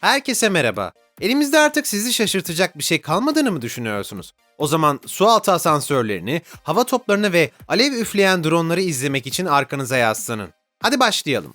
Herkese merhaba. Elimizde artık sizi şaşırtacak bir şey kalmadığını mı düşünüyorsunuz? O zaman su altı asansörlerini, hava toplarını ve alev üfleyen dronları izlemek için arkanıza yaslanın. Hadi başlayalım.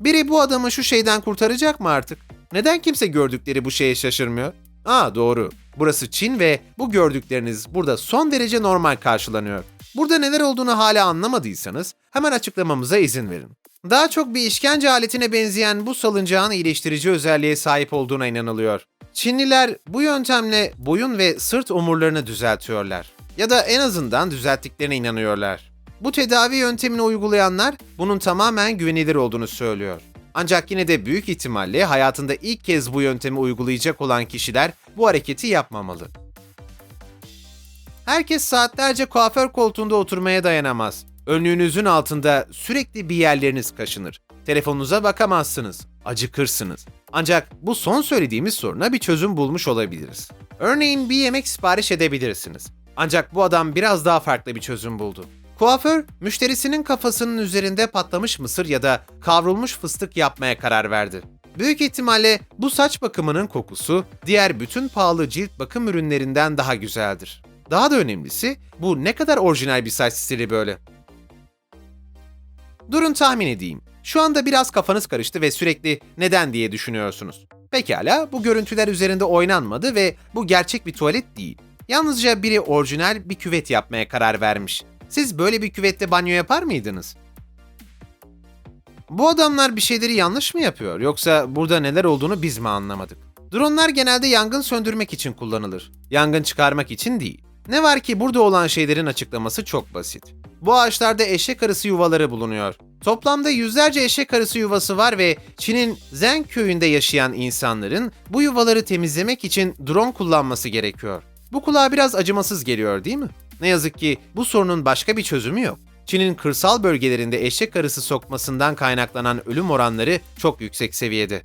Biri bu adamı şu şeyden kurtaracak mı artık? Neden kimse gördükleri bu şeye şaşırmıyor? Aa doğru. Burası Çin ve bu gördükleriniz burada son derece normal karşılanıyor. Burada neler olduğunu hala anlamadıysanız hemen açıklamamıza izin verin. Daha çok bir işkence aletine benzeyen bu salıncağın iyileştirici özelliğe sahip olduğuna inanılıyor. Çinliler bu yöntemle boyun ve sırt omurlarını düzeltiyorlar. Ya da en azından düzelttiklerine inanıyorlar. Bu tedavi yöntemini uygulayanlar bunun tamamen güvenilir olduğunu söylüyor. Ancak yine de büyük ihtimalle hayatında ilk kez bu yöntemi uygulayacak olan kişiler bu hareketi yapmamalı. Herkes saatlerce kuaför koltuğunda oturmaya dayanamaz. Önlüğünüzün altında sürekli bir yerleriniz kaşınır. Telefonunuza bakamazsınız. Acıkırsınız. Ancak bu son söylediğimiz soruna bir çözüm bulmuş olabiliriz. Örneğin bir yemek sipariş edebilirsiniz. Ancak bu adam biraz daha farklı bir çözüm buldu. Kuaför, müşterisinin kafasının üzerinde patlamış mısır ya da kavrulmuş fıstık yapmaya karar verdi. Büyük ihtimalle bu saç bakımının kokusu diğer bütün pahalı cilt bakım ürünlerinden daha güzeldir. Daha da önemlisi bu ne kadar orijinal bir saç stili böyle. Durun tahmin edeyim. Şu anda biraz kafanız karıştı ve sürekli neden diye düşünüyorsunuz. Pekala, bu görüntüler üzerinde oynanmadı ve bu gerçek bir tuvalet değil. Yalnızca biri orijinal bir küvet yapmaya karar vermiş. Siz böyle bir küvette banyo yapar mıydınız? Bu adamlar bir şeyleri yanlış mı yapıyor yoksa burada neler olduğunu biz mi anlamadık? Dronlar genelde yangın söndürmek için kullanılır. Yangın çıkarmak için değil. Ne var ki burada olan şeylerin açıklaması çok basit. Bu ağaçlarda eşek arısı yuvaları bulunuyor. Toplamda yüzlerce eşek arısı yuvası var ve Çin'in Zen köyünde yaşayan insanların bu yuvaları temizlemek için drone kullanması gerekiyor. Bu kulağa biraz acımasız geliyor değil mi? Ne yazık ki bu sorunun başka bir çözümü yok. Çin'in kırsal bölgelerinde eşek arısı sokmasından kaynaklanan ölüm oranları çok yüksek seviyede.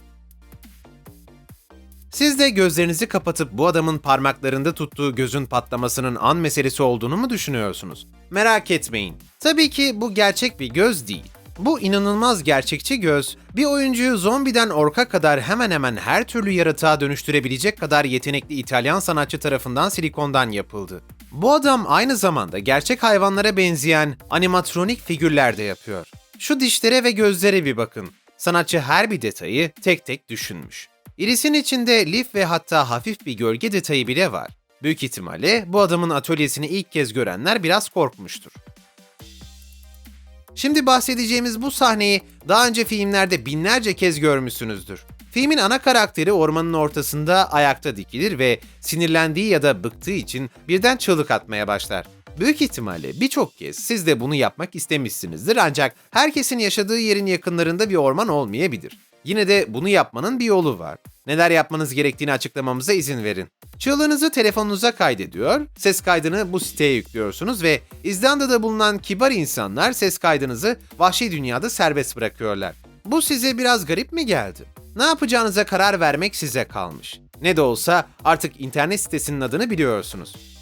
Siz de gözlerinizi kapatıp bu adamın parmaklarında tuttuğu gözün patlamasının an meselesi olduğunu mu düşünüyorsunuz? Merak etmeyin. Tabii ki bu gerçek bir göz değil. Bu inanılmaz gerçekçi göz, bir oyuncuyu zombiden orka kadar hemen hemen her türlü yaratığa dönüştürebilecek kadar yetenekli İtalyan sanatçı tarafından silikondan yapıldı. Bu adam aynı zamanda gerçek hayvanlara benzeyen animatronik figürler de yapıyor. Şu dişlere ve gözlere bir bakın. Sanatçı her bir detayı tek tek düşünmüş. İrisin içinde lif ve hatta hafif bir gölge detayı bile var. Büyük ihtimalle bu adamın atölyesini ilk kez görenler biraz korkmuştur. Şimdi bahsedeceğimiz bu sahneyi daha önce filmlerde binlerce kez görmüşsünüzdür. Filmin ana karakteri ormanın ortasında ayakta dikilir ve sinirlendiği ya da bıktığı için birden çığlık atmaya başlar. Büyük ihtimalle birçok kez siz de bunu yapmak istemişsinizdir ancak herkesin yaşadığı yerin yakınlarında bir orman olmayabilir. Yine de bunu yapmanın bir yolu var. Neler yapmanız gerektiğini açıklamamıza izin verin. Çığlığınızı telefonunuza kaydediyor, ses kaydını bu siteye yüklüyorsunuz ve İzlanda'da bulunan kibar insanlar ses kaydınızı vahşi dünyada serbest bırakıyorlar. Bu size biraz garip mi geldi? Ne yapacağınıza karar vermek size kalmış. Ne de olsa artık internet sitesinin adını biliyorsunuz.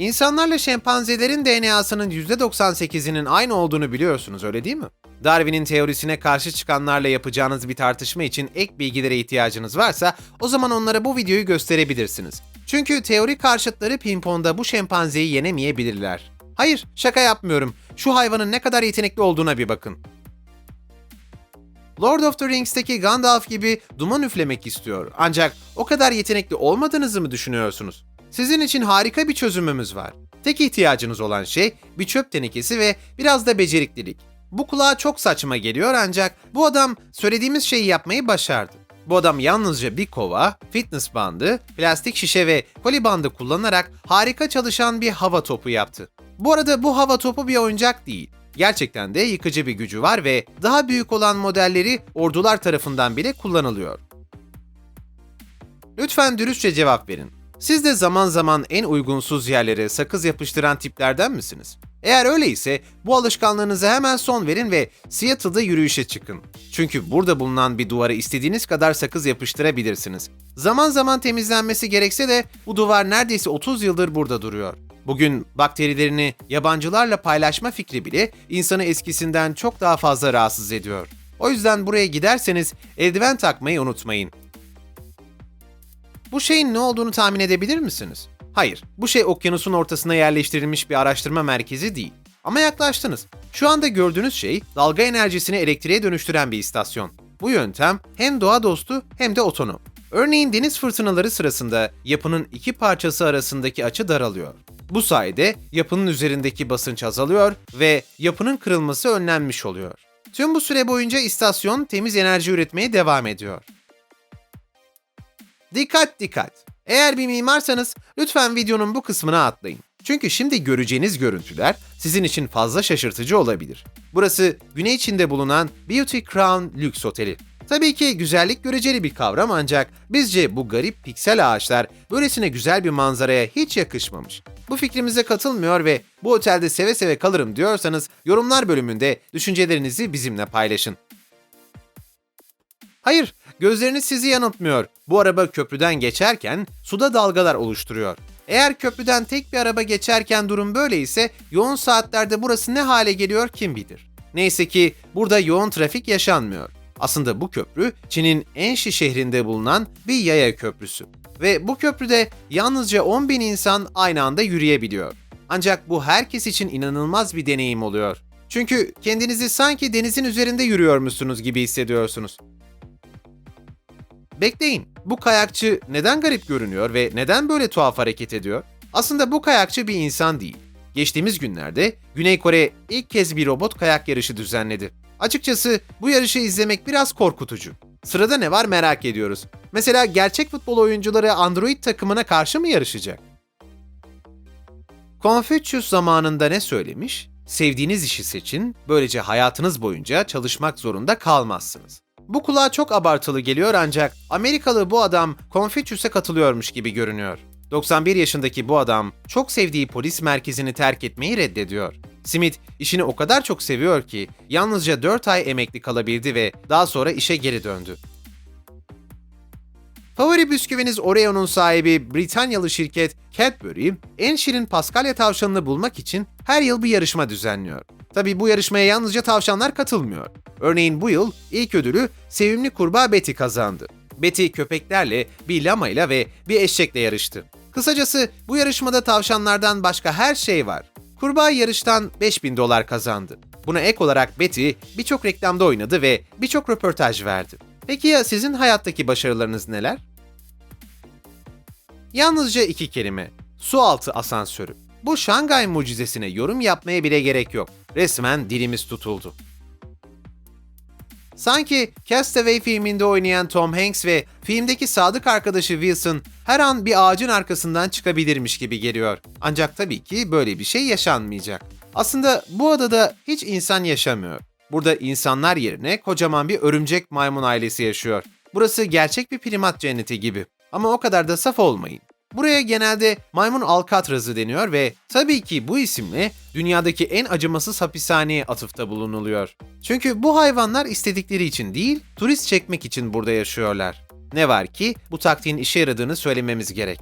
İnsanlarla şempanzelerin DNA'sının %98'inin aynı olduğunu biliyorsunuz öyle değil mi? Darwin'in teorisine karşı çıkanlarla yapacağınız bir tartışma için ek bilgilere ihtiyacınız varsa o zaman onlara bu videoyu gösterebilirsiniz. Çünkü teori karşıtları pingpongda bu şempanzeyi yenemeyebilirler. Hayır, şaka yapmıyorum. Şu hayvanın ne kadar yetenekli olduğuna bir bakın. Lord of the Rings'teki Gandalf gibi duman üflemek istiyor. Ancak o kadar yetenekli olmadığınızı mı düşünüyorsunuz? Sizin için harika bir çözümümüz var. Tek ihtiyacınız olan şey bir çöp tenekesi ve biraz da beceriklilik. Bu kulağa çok saçma geliyor ancak bu adam söylediğimiz şeyi yapmayı başardı. Bu adam yalnızca bir kova, fitness bandı, plastik şişe ve koli bandı kullanarak harika çalışan bir hava topu yaptı. Bu arada bu hava topu bir oyuncak değil. Gerçekten de yıkıcı bir gücü var ve daha büyük olan modelleri ordular tarafından bile kullanılıyor. Lütfen dürüstçe cevap verin. Siz de zaman zaman en uygunsuz yerlere sakız yapıştıran tiplerden misiniz? Eğer öyleyse bu alışkanlığınıza hemen son verin ve Seattle'da yürüyüşe çıkın. Çünkü burada bulunan bir duvara istediğiniz kadar sakız yapıştırabilirsiniz. Zaman zaman temizlenmesi gerekse de bu duvar neredeyse 30 yıldır burada duruyor. Bugün bakterilerini yabancılarla paylaşma fikri bile insanı eskisinden çok daha fazla rahatsız ediyor. O yüzden buraya giderseniz eldiven takmayı unutmayın. Bu şeyin ne olduğunu tahmin edebilir misiniz? Hayır, bu şey okyanusun ortasına yerleştirilmiş bir araştırma merkezi değil. Ama yaklaştınız. Şu anda gördüğünüz şey dalga enerjisini elektriğe dönüştüren bir istasyon. Bu yöntem hem doğa dostu hem de otonom. Örneğin deniz fırtınaları sırasında yapının iki parçası arasındaki açı daralıyor. Bu sayede yapının üzerindeki basınç azalıyor ve yapının kırılması önlenmiş oluyor. Tüm bu süre boyunca istasyon temiz enerji üretmeye devam ediyor. Dikkat dikkat! Eğer bir mimarsanız lütfen videonun bu kısmına atlayın. Çünkü şimdi göreceğiniz görüntüler sizin için fazla şaşırtıcı olabilir. Burası güney içinde bulunan Beauty Crown lüks oteli. Tabii ki güzellik göreceli bir kavram ancak bizce bu garip piksel ağaçlar böylesine güzel bir manzaraya hiç yakışmamış. Bu fikrimize katılmıyor ve bu otelde seve seve kalırım diyorsanız yorumlar bölümünde düşüncelerinizi bizimle paylaşın. Hayır, gözleriniz sizi yanıltmıyor. Bu araba köprüden geçerken suda dalgalar oluşturuyor. Eğer köprüden tek bir araba geçerken durum böyleyse yoğun saatlerde burası ne hale geliyor kim bilir. Neyse ki burada yoğun trafik yaşanmıyor. Aslında bu köprü Çin'in Enşi şehrinde bulunan bir yaya köprüsü. Ve bu köprüde yalnızca 10 bin insan aynı anda yürüyebiliyor. Ancak bu herkes için inanılmaz bir deneyim oluyor. Çünkü kendinizi sanki denizin üzerinde yürüyormuşsunuz gibi hissediyorsunuz. Bekleyin, bu kayakçı neden garip görünüyor ve neden böyle tuhaf hareket ediyor? Aslında bu kayakçı bir insan değil. Geçtiğimiz günlerde Güney Kore ilk kez bir robot kayak yarışı düzenledi. Açıkçası bu yarışı izlemek biraz korkutucu. Sırada ne var merak ediyoruz. Mesela gerçek futbol oyuncuları Android takımına karşı mı yarışacak? Confucius zamanında ne söylemiş? Sevdiğiniz işi seçin, böylece hayatınız boyunca çalışmak zorunda kalmazsınız. Bu kulağa çok abartılı geliyor ancak Amerikalı bu adam Confucius'e katılıyormuş gibi görünüyor. 91 yaşındaki bu adam çok sevdiği polis merkezini terk etmeyi reddediyor. Smith işini o kadar çok seviyor ki yalnızca 4 ay emekli kalabildi ve daha sonra işe geri döndü. Favori bisküviniz Oreo'nun sahibi Britanyalı şirket Cadbury, en şirin paskalya tavşanını bulmak için her yıl bir yarışma düzenliyor. Tabi bu yarışmaya yalnızca tavşanlar katılmıyor. Örneğin bu yıl ilk ödülü sevimli kurbağa Betty kazandı. Betty köpeklerle, bir lamayla ve bir eşekle yarıştı. Kısacası bu yarışmada tavşanlardan başka her şey var. Kurbağa yarıştan 5000 dolar kazandı. Buna ek olarak Betty birçok reklamda oynadı ve birçok röportaj verdi. Peki ya sizin hayattaki başarılarınız neler? Yalnızca iki kelime. Su altı asansörü. Bu Şangay mucizesine yorum yapmaya bile gerek yok. Resmen dilimiz tutuldu. Sanki Castaway filminde oynayan Tom Hanks ve filmdeki sadık arkadaşı Wilson her an bir ağacın arkasından çıkabilirmiş gibi geliyor. Ancak tabii ki böyle bir şey yaşanmayacak. Aslında bu adada hiç insan yaşamıyor. Burada insanlar yerine kocaman bir örümcek maymun ailesi yaşıyor. Burası gerçek bir primat cenneti gibi. Ama o kadar da saf olmayın. Buraya genelde maymun alkatrazı deniyor ve tabii ki bu isimle dünyadaki en acımasız hapishaneye atıfta bulunuluyor. Çünkü bu hayvanlar istedikleri için değil, turist çekmek için burada yaşıyorlar. Ne var ki bu taktiğin işe yaradığını söylememiz gerek.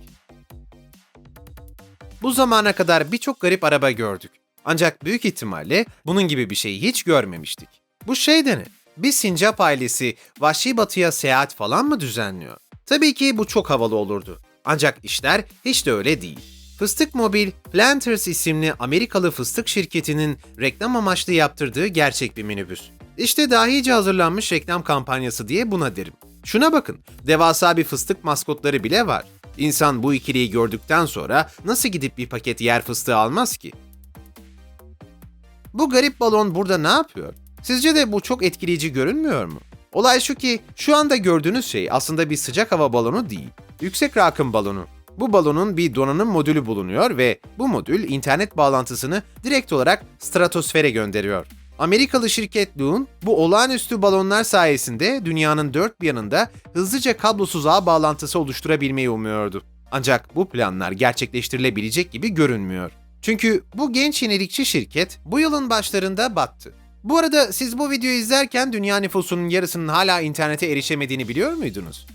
Bu zamana kadar birçok garip araba gördük. Ancak büyük ihtimalle bunun gibi bir şey hiç görmemiştik. Bu şey de ne? Bir sincap ailesi vahşi batıya seyahat falan mı düzenliyor? Tabii ki bu çok havalı olurdu. Ancak işler hiç de öyle değil. Fıstık Mobil, Planters isimli Amerikalı fıstık şirketinin reklam amaçlı yaptırdığı gerçek bir minibüs. İşte dahice hazırlanmış reklam kampanyası diye buna derim. Şuna bakın, devasa bir fıstık maskotları bile var. İnsan bu ikiliyi gördükten sonra nasıl gidip bir paket yer fıstığı almaz ki? Bu garip balon burada ne yapıyor? Sizce de bu çok etkileyici görünmüyor mu? Olay şu ki şu anda gördüğünüz şey aslında bir sıcak hava balonu değil. Yüksek rakım balonu. Bu balonun bir donanım modülü bulunuyor ve bu modül internet bağlantısını direkt olarak stratosfere gönderiyor. Amerikalı şirket Loon, bu olağanüstü balonlar sayesinde dünyanın dört bir yanında hızlıca kablosuz ağ bağlantısı oluşturabilmeyi umuyordu. Ancak bu planlar gerçekleştirilebilecek gibi görünmüyor. Çünkü bu genç yenilikçi şirket bu yılın başlarında battı. Bu arada siz bu videoyu izlerken dünya nüfusunun yarısının hala internete erişemediğini biliyor muydunuz?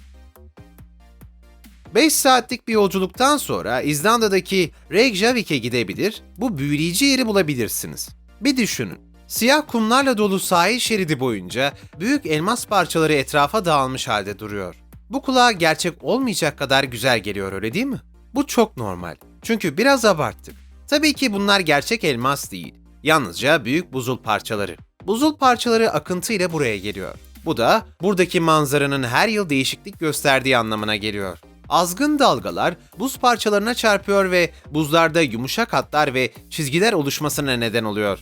5 saatlik bir yolculuktan sonra İzlanda'daki Reykjavik'e gidebilir, bu büyüleyici yeri bulabilirsiniz. Bir düşünün. Siyah kumlarla dolu sahil şeridi boyunca büyük elmas parçaları etrafa dağılmış halde duruyor. Bu kulağa gerçek olmayacak kadar güzel geliyor öyle değil mi? Bu çok normal. Çünkü biraz abarttık. Tabii ki bunlar gerçek elmas değil. Yalnızca büyük buzul parçaları. Buzul parçaları akıntı ile buraya geliyor. Bu da buradaki manzaranın her yıl değişiklik gösterdiği anlamına geliyor. Azgın dalgalar buz parçalarına çarpıyor ve buzlarda yumuşak hatlar ve çizgiler oluşmasına neden oluyor.